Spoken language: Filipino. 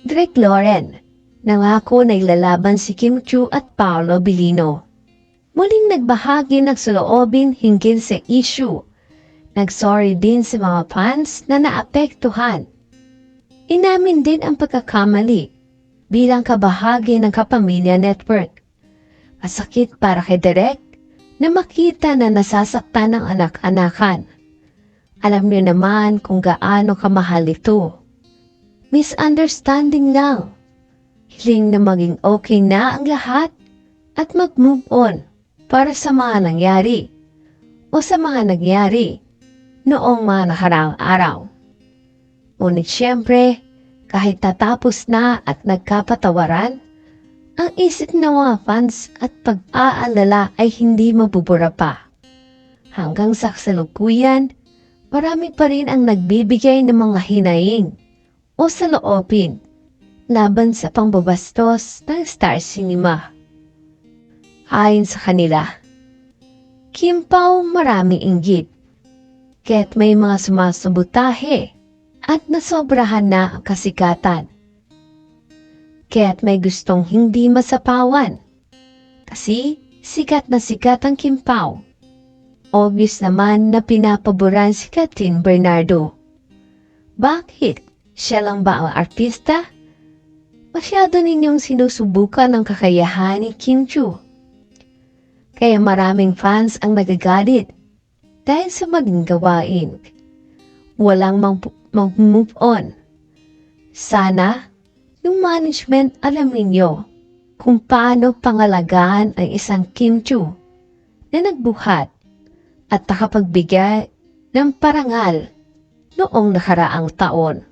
Drake Lauren, nangako na ilalaban si Kim Chu at Paolo Bilino. Muling nagbahagi ng saloobin hinggil sa issue. Nagsorry din sa mga fans na naapektuhan. Inamin din ang pagkakamali bilang kabahagi ng Kapamilya Network. Masakit para kay Derek na makita na nasasaktan ng anak-anakan. Alam niyo naman kung gaano kamahal ito. Misunderstanding lang. Hiling na maging okay na ang lahat at mag-move on para sa mga nangyari o sa mga nangyari noong mga nakaraang araw. Ngunit siyempre, kahit tatapos na at nagkapatawaran, ang isip ng mga fans at pag-aalala ay hindi mabubura pa. Hanggang sa kasalukuyan, marami pa rin ang nagbibigay ng mga hinaing o saloobin laban sa pangbabastos ng Star Cinema. Ayon sa kanila, Kim maraming inggit, kaya't may mga sumasabutahe at nasobrahan na ang kasikatan. Kaya't may gustong hindi masapawan. Kasi sikat na sikat ang Kim. Obvious naman na pinapaboran si Katin Bernardo. Bakit? Siya lang ba ang artista? Masyado ninyong sinusubukan ang kakayahan ni Kim Chu. Kaya maraming fans ang nagagalit dahil sa maging gawain. Walang mag-move on. Sana, yung management alam ninyo kung paano pangalagaan ang isang Kim Chu na nagbuhat at nakapagbigay ng parangal noong nakaraang taon.